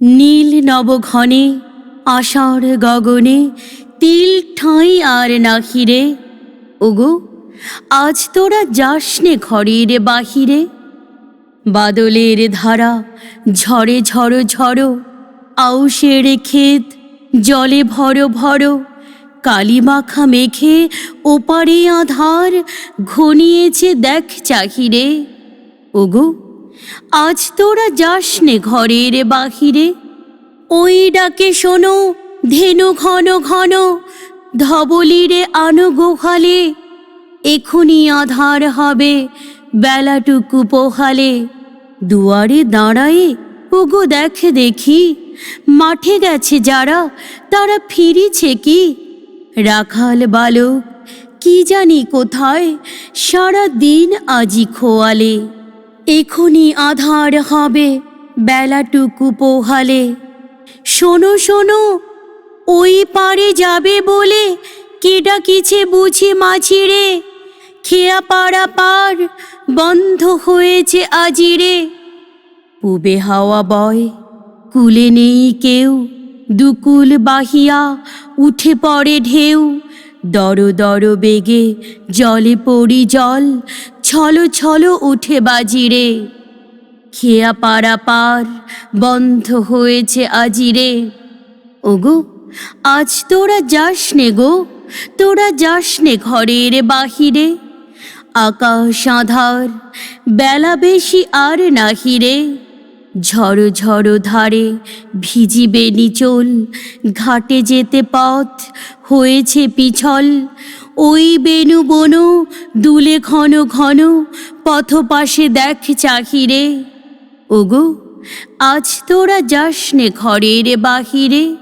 নীল নবঘনে, আষাঢ় গগনে, তিল ঠাঁই আর নাহিরে। ওগো, আজ তোরা যাসনে ঘরের বাহিরে। বাদলের ধারা ঝড়ে ঝড়ো ঝড়ো আউশের ক্ষেত জলে ভরো ভরো, কালিমাখা মেঘে ওপারে আধার ঘনিয়েছে দেখ চাহিরে। ওগো আজ তোরা যাসনে ঘরের বাহিরে। ওই ডাকে শোনো, ধেনু ঘন ঘন, ধবলিরে আনো গোহালে। এখুনি আধার হবে বেলাটুকু পোহালে। দুয়ারে দাঁড়ায়ে, ওগো দেখে দেখি, মাঠে গেছে যারা, তারা ফিরিছে কি? রাখাল বালক, কি জানি কোথায় সারা দিন আজি খোয়ালে। এখুনি আধার হবে বেলাটুকু পোহালে। শোনো শোনো, ওই পারে যাবে বলে কেডা কিছে বুঝি মাছিরে খেয়া পাড়া পার বন্ধ হয়েছে আজিরে। পুবে হাওয়া বয়, কুলে নেই কেউ, দুকুল বাহিয়া উঠে পড়ে ঢেউ। দর দর বেগে জলে পড়ি জল ছলো ছলো উঠে বাজিরে খেয়া পাড়া পার বন্ধ হয়েছে আজিরে ওগো, আজ তোরা যাস নে গো, তোরা যাস নে ঘরের বাহিরে। আকাশ আধার, বেলা বেশি আর নাহিরে ঝড়ো ঝড়ো ধারে ভিজিবে নিচল, ঘাটে যেতে পথ হয়েছে পিছল। ওই বেনু বনু দুলে ঘন ঘন পথ পাশে দেখ চাহিরে। ওগো, আজ তোরা যাস নে ঘরের বাহিরে।